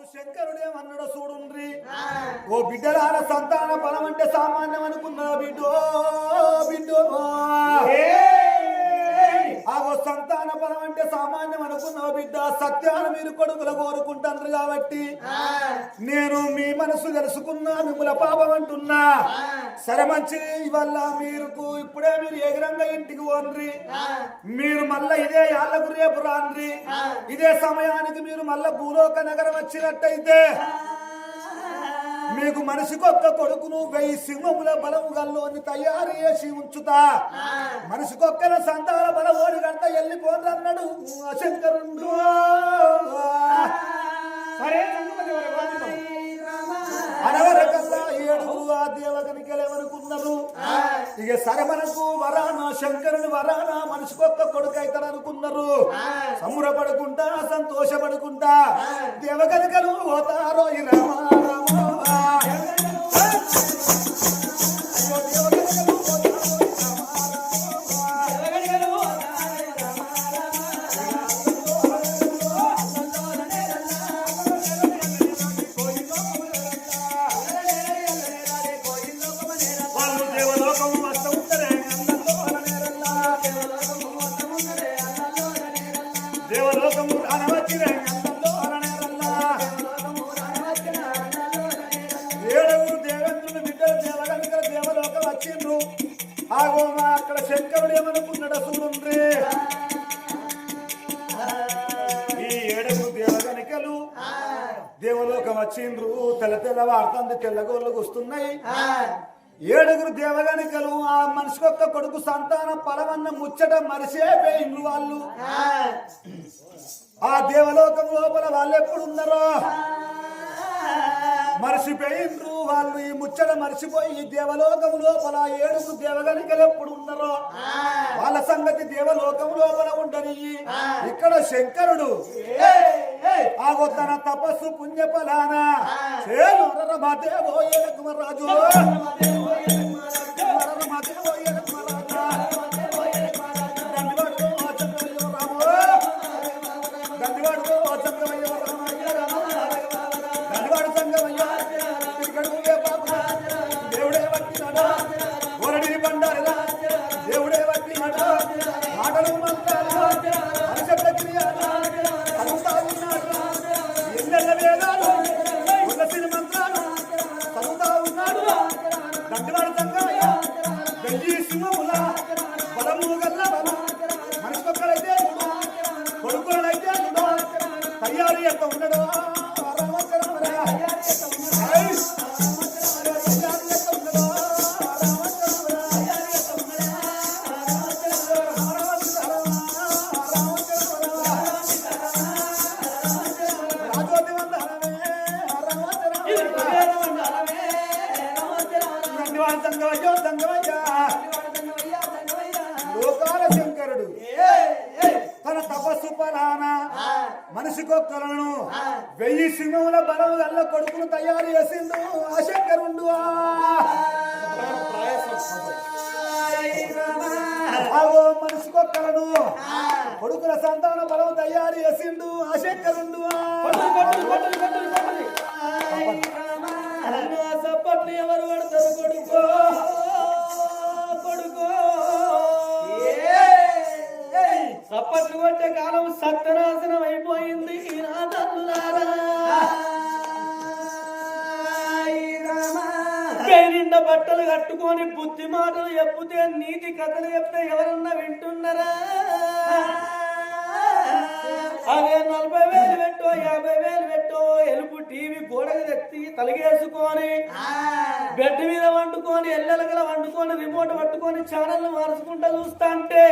అప్పుడు శంకరుడేమన్నాడో చూడుండ్రి? ఓ బిడ్డలాల సంతాన బలం అంటే సామాన్యం అనుకున్నా బిడ్డో? బిడ్డో. ఆగో సంతాన బలం అంటే సామాన్యం అనుకున్నావు బిడ్డ. సత్యాన్ని మీరు కొడుకులు కోరుకుంటారు కాబట్టి నేను మీ మనసు తెలుసుకున్నా మిమ్మల పాపం అంటున్నా. సరే మంచి వల్ల మీరు ఇప్పుడే మీరు ఎగరంగా ఇంటికి పోండ్రి? మీరు మళ్ళా ఇదే యాళ్ళకు రేపు రాండ్రి? ఇదే సమయానికి మీరు మళ్ళా భూలోక నగరం వచ్చినట్టయితే మీకు మనిషికి ఒక్క కొడుకును వెయ్యి సింహముల బలము గల్లోని తయారు చేసి ఉంచుతా. మనిషికొక్కల సంతాన బలమోడి గంట ఆ శంకరుండు. సరే. అనవరకల్లా దేవగనికలేమనుకున్నారు ఇక సరే మనకు వరానా శంకరుని వరానా మనిషికొక్క కొడుకు అవుతాడు అనుకున్నారు సంబరపడుకుంటా సంతోషపడుకుంటా దేవగనికలు పోతారో ఈ రామ రామ. వచ్చిండ్రు. తెల్ల తెల్ల వాడుతుంది తెల్లగోళ్ళకు వస్తున్నాయి ఏడుగురు దేవగనికలు ఆ మనిషికొక్క కొడుకు సంతానం పలవన్న ముచ్చట మరిసే పోయిండ్రు వాళ్ళు. ఆ. దేవలోకం లోపల వాళ్ళు ఎప్పుడు ఉన్నారో మరిసిపోయిండ్రు వాళ్ళు. ఈ ముచ్చట మరిసిపోయి ఈ దేవలోకం లోపల ఏడుగురు దేవగనికలు ఎప్పుడు ఉన్నారో వాళ్ళ సంగతి దేవలోకం లోపల ఉండని ఇక్కడ శంకరుడు ఆగో తన తపస్సు పుణ్య ఫలాన చేలు రరమదేవో ఏలకుమరాజు రరమదేవో ఏలకుమరాజు. దండివాడు బలం గల్ల కొడుకును తయారు చేసిండు. ఆ ఆగో మనిషికొక్కలను. కొడుకుల సంతాన బలం తయారు చేసిండు. ఆ శంకరుండు. ఎవరు పడతారు కొడుకో? కొడుకో. సప్పట్లు కొట్టే కాలం సత్యనాశనం అయిపోయింది. నా తల్లులారా బట్టలు కట్టుకొని బుద్ధి మాటలు చెప్పుతే నీతి కథలు చెప్తే ఎవరన్నా వింటున్నారా? అదే నలభై వేలు పెట్టో యాభై వేలు పెట్టో ఎలుపు టీవీ గోడకు తెచ్చి తలగేసుకొని బెడ్ మీద వండుకొని ఎల్లెలకల వండుకొని రిమోట్ పట్టుకొని ఛానల్ మార్చుకుంటా చూస్తా అంటే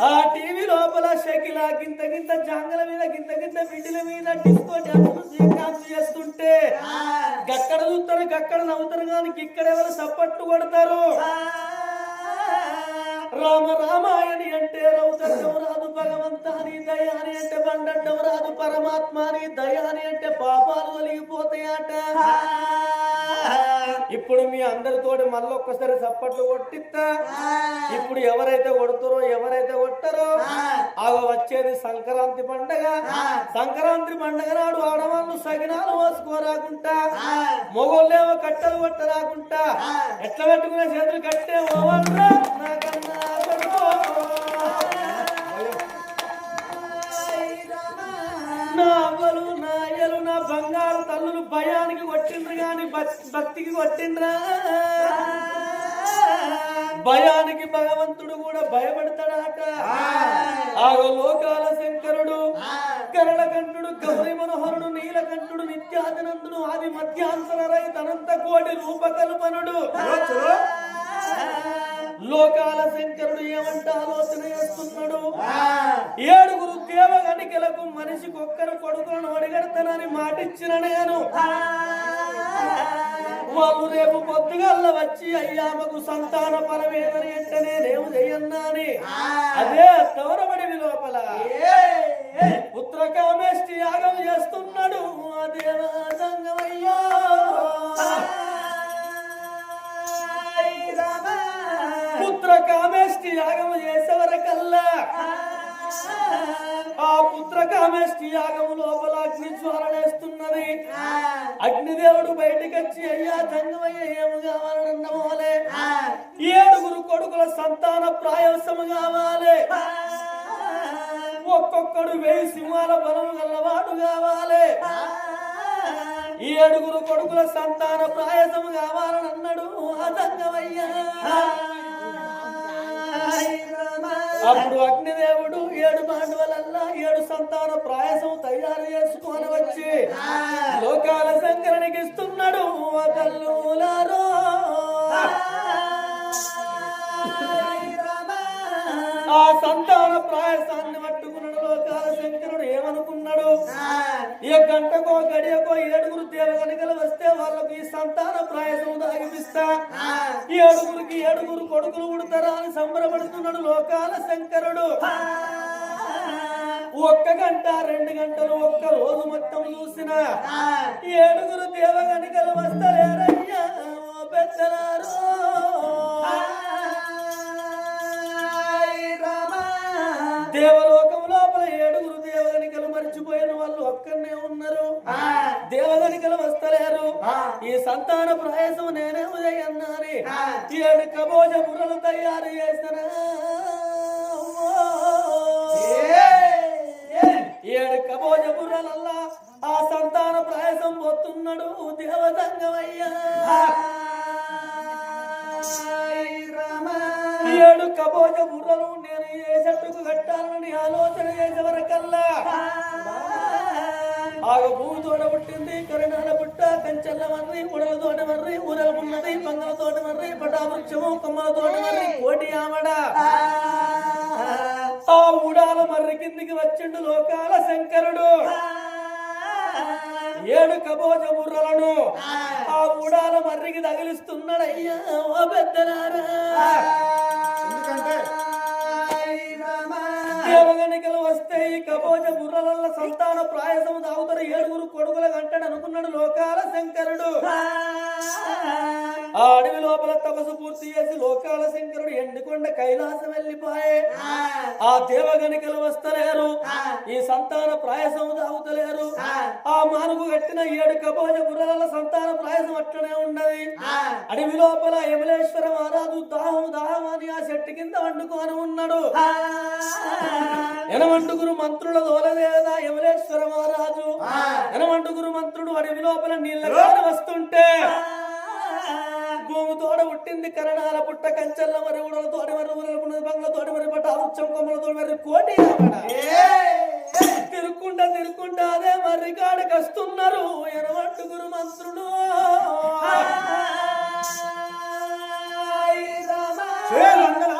ఆ. టీవీ లోపల షకిల గింత గింత జాంగల మీద గింత గింత బిడ్డల మీద డిస్కో డాన్స్ చేస్తుంటే గక్కడ చూస్తారు గక్కడ నవ్వుతారు కానీ ఇక్కడ ఎవరు సప్పట్టు కొడతారు? రామ రామాయణి అంటే రౌతర్యం రాదు భగవంతాని దయాని అంటే బండడ్డం రాదు పరమాత్మాని దయాని అంటే పాపాలు తొలగిపోతాయట ఇప్పుడు మీ అందరితోటి మళ్ళీ ఒక్కసారి చప్పట్లు కొట్టిస్తా. ఇప్పుడు ఎవరైతే కొడుతారో ఎవరైతే కొట్టారో అవి వచ్చేది సంక్రాంతి పండగ. సంక్రాంతి పండగ నాడు ఆడవాళ్ళు సగినాలు మోసుకోరాకుంటా. మొగోళ్ళేమో కట్టలు కొట్టరాకుంటా. ఎట్లా పెట్టుకునే చేతులు కట్టే ఓవల్రా నాకన్నా నా అవ్వలు నా అయ్యలు నా బంగారు తల్లులు భయానికి కొట్టిండ్రు గాని భక్తికి కొట్టిండ్రా? భయానికి భగవంతుడు కూడా భయపడతాడట. ఆ లోకాల శంకరుడు కరణకంఠుడు గౌరి మనోహరుడు నీలకంఠుడు నిత్యాదినందుడు ఆది మధ్యాంతర రైతనంత కోటి రూపకల్పనుడు. లోకాల శంకరుడు ఏమంట ఆలోచన చేస్తున్నాడు? ఏడుగురు దేవగణికలకు మనిషికి ఒక్కరు కొడుకులను అడిగడతానని మాటిచ్చిన నేను. వాళ్ళు రేపు పొద్దుగల్ల వచ్చి అయ్యామకు సంతాన పరమేదని అంటే నేనేం చెయ్యన్నా అని. అదే తవరబడి లోపల. పుత్ర కామేష్టి యాగం చేస్తున్నాడు. ఆ దేవాదంగమయ్యా యాగము చేసేవరకల్లా. ఆ పుత్ర కామేష్టి యాగం లోపల అగ్ని జ్వాలనేస్తున్నది అగ్నిదేవుడు బయటికి వచ్చి అయ్యా దంగమయ్య ఏమి కావాలన్న మోలే? ఏడుగురు కొడుకుల సంతాన ప్రాయసము కావాలి. ఒక్కొక్కడు వెయ్యి సింహాల బలము గల్లవాడు కావాలి. ఈ ఏడుగురు కొడుకుల సంతాన ప్రాయసము కావాలని అన్నాడు ఆ అప్పుడు అగ్నిదేవుడు ఏడు మాండవలల్లా ఏడు సంతాన ప్రాయసం తయారు చేసుకొని వచ్చి లోకాల శంకరునికి సంతాన ప్రాయసం దాగిపిస్తా. ఈ ఏడుగురికి ఏడుగురు కొడుకులు ఉడతారా అని సంబరపడుతున్నాడు లోకాల శంకరుడు. ఒక్క గంట రెండు గంటలు ఒక్క రోజు మొత్తం చూసిన ఏడుగురు దేవగనికలు వస్తలేరయ్యా సంతాన ప్రయాసం నేనే ఉదయన్నాని ఏడు కబోజ బుర్రలు తయారు చేసిన. ఏడు కబోజ బుర్రలల్లా ఆ సంతాన ప్రయాసం పోతున్నాడు దేవదంగమయ్యా ఏడు కబోజ బుర్రలు నేను ఏ చెట్టుకు కట్టాలని ఆలోచన చేసేవరకల్లా. ఆగ భూమితోట పుట్టింది కరణాల పుట్ట కంచెల్ల మర్రి ఉడల తోట మర్రి ఊరల ఉన్నది పంగల తోట మర్రి పటావృక్షము కొమ్మల తోట మర్రి కోటి ఆమడ. ఆ ఉడాల మర్రి కిందికి వచ్చిండు లోకాల శంకరుడు. ఏడు కబోజ బుర్రలను ఆ ఉడాల మర్రికి తగిలిస్తున్నాడయ్యా ఓ పెద్దలారా ఎందుకంటే దేవగణికలు వస్తే ఈ కబోజ బుర్రల సంతాన ప్రాయసము తాగుతారు ఆ దేవగణికలు వస్తలేరు. ఈ సంతాన ప్రాయసం తాగుతలేరు. ఆ. మానుకు కట్టిన ఏడు కబోజ బుర్రల సంతాన ప్రాయసం అట్లనే ఉన్నది. అడవి లోపల యమలేశ్వర మహారాజు దాహం దాహం అని ఆ చెట్టు కింద వండుకొని ఉన్నాడు. ఎనమండుగురు మంత్రుల దోలదేదా యమలేశ్వర మహారాజు? ఎనమండుగురు మంత్రుడు అడవి లోపల నీళ్ళ వస్తుంటే భూమి తోడ పుట్టింది కరణాల పుట్ట కంచెల్ల మరి ఉడల తోటి మరి ఊరల పున్నది బంగ్ల తోటి మరి పట్ట ఉచ్చం కొమ్మల తోటి మరి కోటి. తిరుక్కుంటా తిరుక్కుంటా అదే మర్రి కాడకి వస్తున్నారు ఎనమండుగురు మంత్రులు. చేరంగలాలో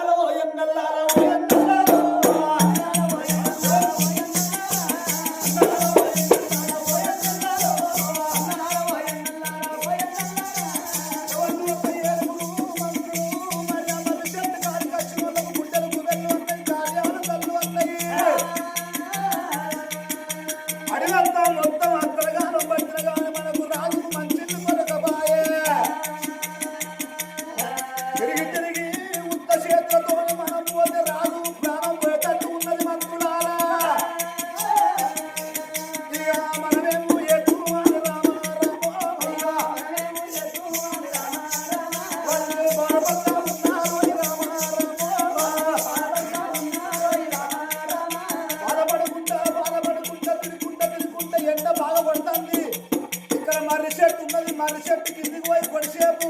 చెట్టు కిందికి పోయి కొడిసేపు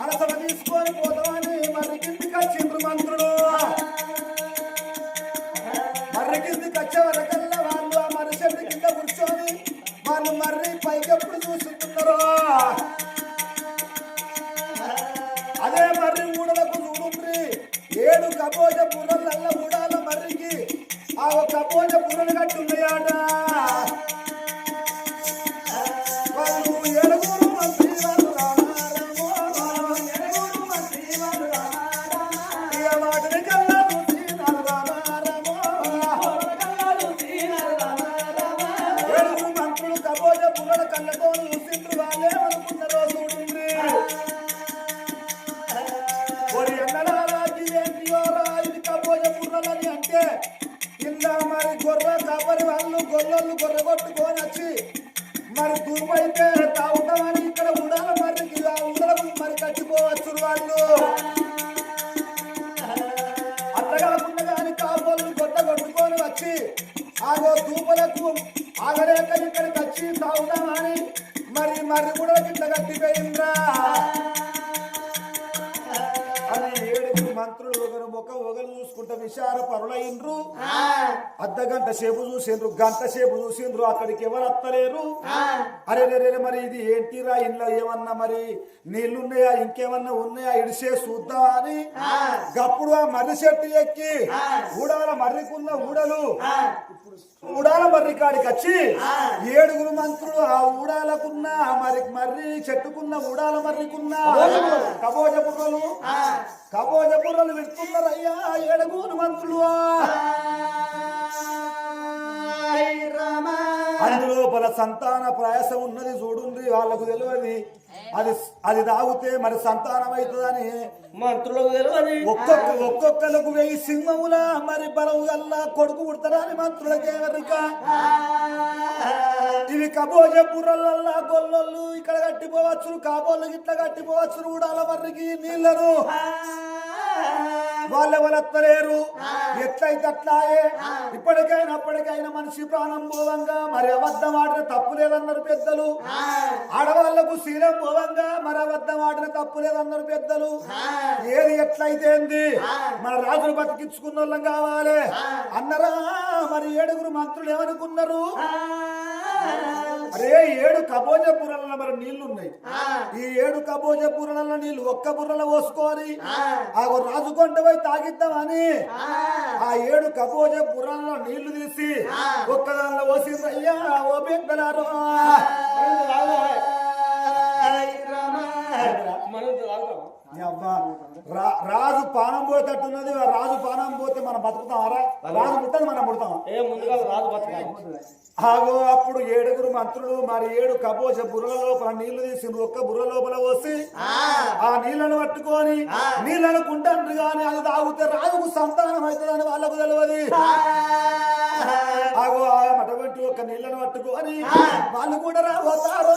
అలసట తీసుకొని పోతామని మరి కింది? గొర్రె కాపరి వాళ్ళు గొల్లలు గొర్రె కొట్టుకొని వచ్చి మరి దుర్మైతే తాగుతామని ఇక్కడ ఉండాలి మరి ఇలా ఉండడం మరి కట్టిపోవచ్చు వాళ్ళు. అట్లా కానీ కాపోళ్ళు గొడ్డ కొట్టుకొని వచ్చి ఆగో దూపలకు ఆగలేక ఇక్కడికి వచ్చి తాగుతామని మరి మరి కూడా కింద కట్టిపోయిందా అని ఏడుగురు మంత్రులు ఒకరు ముఖం ఒకరు చూసుకుంటే విచార పరులైండ్రు అర్ధ గంట సేపు చూసిండ్రు గంట సేపు చూసిండ్రు అక్కడికి ఎవరు వస్తలేరు అరే రే మరి ఇది ఏంటిరా? ఇంట్లో ఏమన్నా మరి నీళ్ళున్నాయా? ఇంకేమన్నా ఉన్నాయా? ఇడిసే చూద్దామా అని గప్పుడు ఆ మర్రి చెట్టు ఎక్కి ఊడాల మర్రికున్న ఊడలు. ఊడాల మర్రి కాడికి వచ్చి ఏడుగురు మంత్రులు ఆ ఊడాలకున్న ఆ మరి మర్రి చెట్టుకున్న ఊడాల మర్రికున్న కబోజ బుర్రలు కబోజ బుర్రలు విడుతున్నారయ్యా ఏడుగురు మంత్రులు. అందులోపల సంతాన ప్రయాసం ఉన్నది చూడుంది వాళ్ళకు తెలియదు. అది అది తాగితే మరి సంతానం అవుతుందని మంత్రులకు తెలియదు. ఒక్కొక్క ఒక్కొక్కలకు వెయ్యి సింహముల మరి బలవు గల్లా కొడుకు పుడతారని మంత్రులకేమరిక ఇవి కబోజ బుర్రలల్లా గొల్లొల్లు ఇక్కడ కట్టిపోవచ్చు కాబోళ్ళు ఇట్లా కట్టిపోవచ్చు మర్రికి నీళ్ళను వాళ్ళెవరు ఎత్తలేరు ఎట్లయితే అట్లాయే ఇప్పటికైనా అప్పటికైనా మనిషి ప్రాణం పోవంగా మరి అబద్ధం ఆడిన తప్పు లేదన్నారు పెద్దలు. ఆడవాళ్ళకు శీలం పోవంగా మరి అబద్ధం ఆడిన తప్పు లేదన్నారు పెద్దలు. ఏది ఎట్లయితే ఏంది? మన రాజులు బతికించుకున్న వాళ్ళం కావాలి. అన్నరా మరి ఏడుగురు మంత్రులు ఏమనుకున్నారు? అరే ఏడు కబోజ బుర్రల మరి నీళ్ళు ఉన్నాయి ఈ ఏడు కబోజ బుర్రల నీళ్ళు ఒక్క బుర్రల పోసుకొని ఆ. రాజు కొండ పోయి తాగిద్దామని. ఆ. ఏడు కబోజ బుర్రలలో నీళ్ళు తీసి ఒక్క దానిలో పోసి అయ్యా ఓ బిడ్డలారు. మనం రాజు పానం పోయేటట్టున్నది రాజు పానం పోతే మనం బతుకుతామారా? రాజు పుట్టదు మనం పుడతాం ఏ ముందుగా రాజు ఆగో అప్పుడు ఏడుగురు మంత్రులు మరి ఏడు కబోజ బుర్ర లోపల నీళ్ళు తీసి ఒక్క బుర్ర లోపల పోసి ఆ. నీళ్ళను పట్టుకొని నీళ్ళను కుంటాండ్రు గాని అది తాగితే రాజుకు సంతానం అవుతుందని వాళ్ళకు తెలియదు. ఆగో ఆ అటువంటి ఒక నీళ్ళను పట్టుకొని వాళ్ళు కూడా రాబోతారు